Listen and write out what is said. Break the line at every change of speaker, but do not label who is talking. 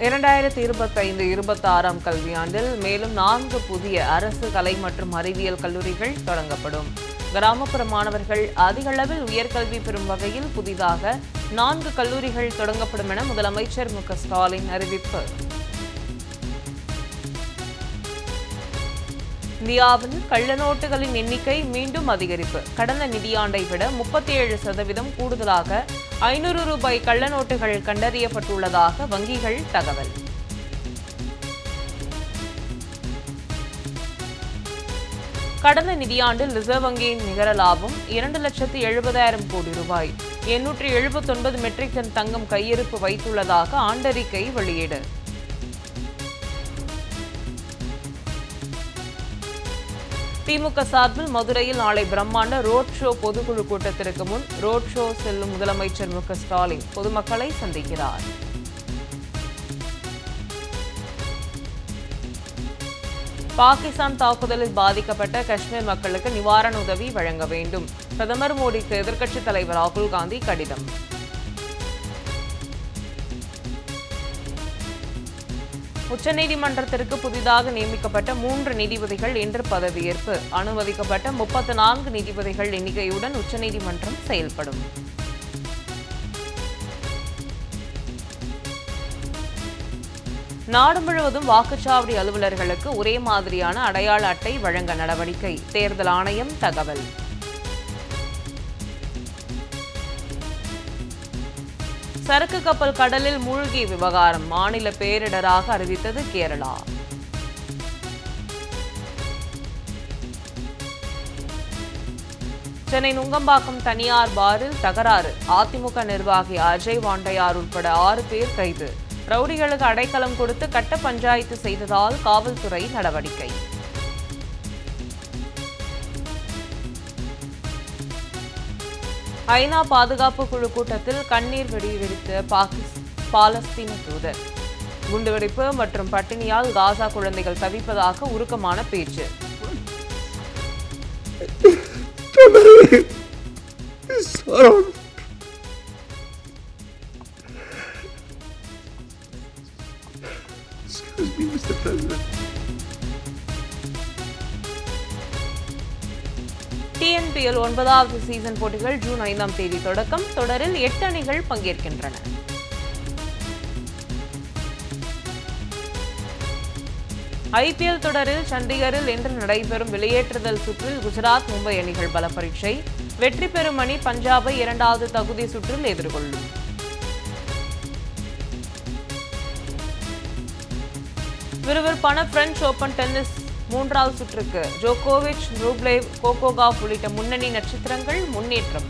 இரண்டாயிரத்தி இருபத்தைந்து இருபத்தாறாம் கல்வியாண்டில் மேலும் நான்கு புதிய அரசு கலை மற்றும் அறிவியல் கல்லூரிகள் தொடங்கப்படும். கிராமப்புற மாணவர்கள் அதிக அளவில் உயர்கல்வி பெறும் வகையில் புதிதாக நான்கு கல்லூரிகள் தொடங்கப்படும் என முதலமைச்சர் மு க ஸ்டாலின் அறிவிப்பு. இந்தியாவில் கள்ள நோட்டுகளின் எண்ணிக்கை மீண்டும் அதிகரிப்பு. கடந்த நிதியாண்டை விட முப்பத்தி ஏழு சதவீதம் கூடுதலாக ஐநூறு ரூபாய் கள்ள நோட்டுகள் கண்டறியப்பட்டுள்ளதாக வங்கிகள் தகவல். கடந்த நிதியாண்டில் ரிசர்வ் வங்கியின் நிகர லாபம் இரண்டு லட்சத்து எழுபதாயிரம் கோடி ரூபாய். எண்ணூற்றி எழுபத்தொன்பது மெட்ரிக் டன் தங்கம் கையிருப்பு வைத்துள்ளதாக ஆண்டறிக்கை வெளியீடு. திமுக சார்பில் மதுரையில் நாளை பிரம்மாண்ட ரோட் ஷோ பொதுக்குழு கூட்டத்திற்கு முன் ரோட் ஷோ செல்லும் முதலமைச்சர் மு ஸ்டாலின் பொதுமக்களை சந்திக்கிறார். பாகிஸ்தான் தாக்குதலில் பாதிக்கப்பட்ட காஷ்மீர் மக்களுக்கு நிவாரண உதவி வழங்க வேண்டும். பிரதமர் மோடிக்கு எதிர்க்கட்சித் தலைவர் ராகுல் காந்தி கடிதம். உச்சநீதிமன்றத்திற்கு புதிதாக நியமிக்கப்பட்ட மூன்று நீதிபதிகள் இன்று பதவியேற்பு. அனுமதிக்கப்பட்ட முப்பத்தி நான்கு நீதிபதிகள் எண்ணிக்கையுடன் உச்சநீதிமன்றம் செயல்படும். நாடு முழுவதும் வாக்குச்சாவடி அலுவலர்களுக்கு ஒரே மாதிரியான அடையாள அட்டை வழங்க நடவடிக்கை. தேர்தல் ஆணையம் தகவல். சரக்கு கப்பல் கடலில் மூழ்கி விவகாரம் மாநில பேரிடராக அறிவித்தது கேரளா. சென்னை நுங்கம்பாக்கம் தனியார் பாரில் தகராறு. அதிமுக நிர்வாகி அஜய் வாண்டையார் உட்பட ஆறு பேர் கைது. ரவுடிகளுக்கு அடைக்கலம் கொடுத்து கட்ட பஞ்சாயத்து செய்ததால் காவல்துறை நடவடிக்கை. ஐநா பாதுகாப்பு குழு கூட்டத்தில் கண்ணீர் வெடி வெடித்த பாலஸ்தீன தூதர் குண்டுவெடிப்பு மற்றும் பட்டினியால் காசா குழந்தைகள் தவிப்பதாக உருக்கமான பேச்சு
Excuse me, Mr. President.
TNPL ஒன்பதாவது சீசன் போட்டிகள் ஜூன் ஐந்தாம் தேதி தொடக்கம். தொடரில் எட்டு அணிகள் பங்கேற்கின்றன. ஐபிஎல் தொடரில் சண்டிகரில் இன்று நடைபெறும் வெளியேற்றுதல் சுற்றில் குஜராத் மும்பை அணிகள் பல பரீட்சை வெற்றி பெறும் அணி பஞ்சாபை இரண்டாவது தகுதி சுற்றில் எதிர்கொள்ளும். விறுவிறுப்பான பிரெஞ்சு ஓபன் டென்னிஸ் மூன்றாவது சுற்றுக்கு ஜோகோவிச் ரூப்லேவ் கோகோகாவ் உள்ளிட்ட முன்னணி நட்சத்திரங்கள் முன்னேற்றம்.